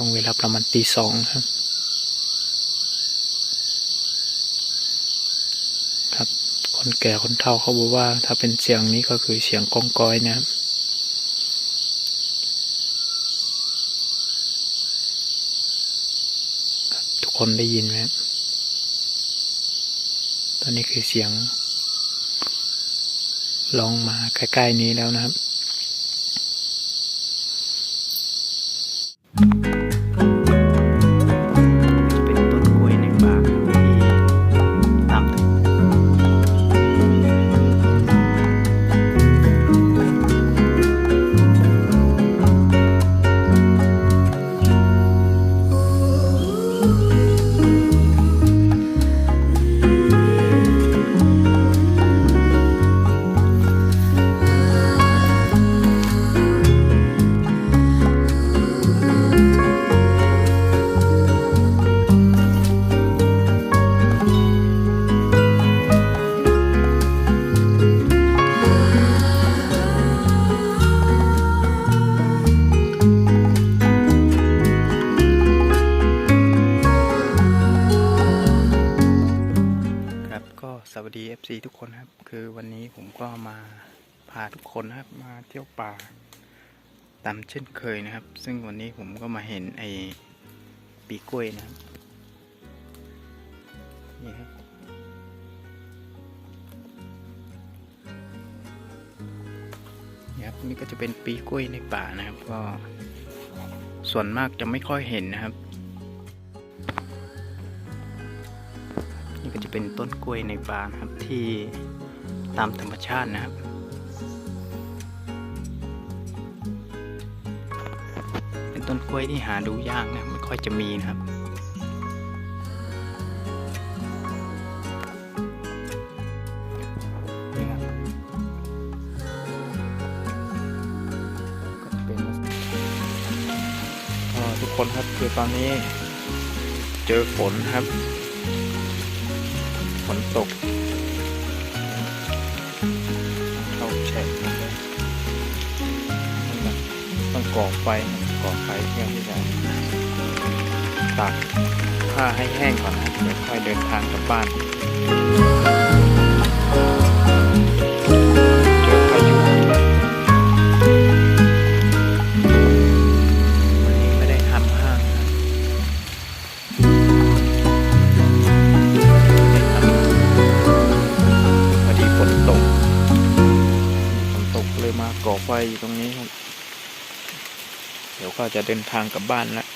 ตรงเวลาประมาณตีสองครับ ครับ คนแก่คนเฒ่าเขาบอกว่า ถ้าเป็นเสียงนี้ก็คือเสียงกองกอยนะครับครับทุกคนได้ยินไหมตอนนี้คือเสียงลองมาใกล้ ๆ นี้แล้วนะครับ วัสดี FC ทุกคนครับ คือวันนี้ผมก็มาพาทุกคนนะครับ มาเที่ยวป่าตามเช่นเคยนะครับ ซึ่งวันนี้ผมก็มาเห็นไอ้ปีกล้วยนะครับนี่ครับนี่ครับนี่ก็จะเป็นปีกล้วยในป่านะครับ ก็ส่วนมากจะไม่ค่อยเห็นนะครับ จะเป็นต้นกล้วยในป่านะครับที่ตามธรรมชาตินะครับ เป็นต้นกล้วยที่หาดูยากนะไม่ค่อยจะมีนะครับนะครับก็เป็นทุกคนครับคือตอนนี้เจอฝนครับ ฝนตกเข้าแฉกต้องก่อไฟก่อไฟเพื่อที่จะตากผ้าให้แห้งก่อนนะเดี๋ยวค่อยเดินทางกลับบ้าน เลยมาก่อไฟอยู่ตรงนี้ครับ เดี๋ยวก็จะเดินทางกลับบ้านแล้ว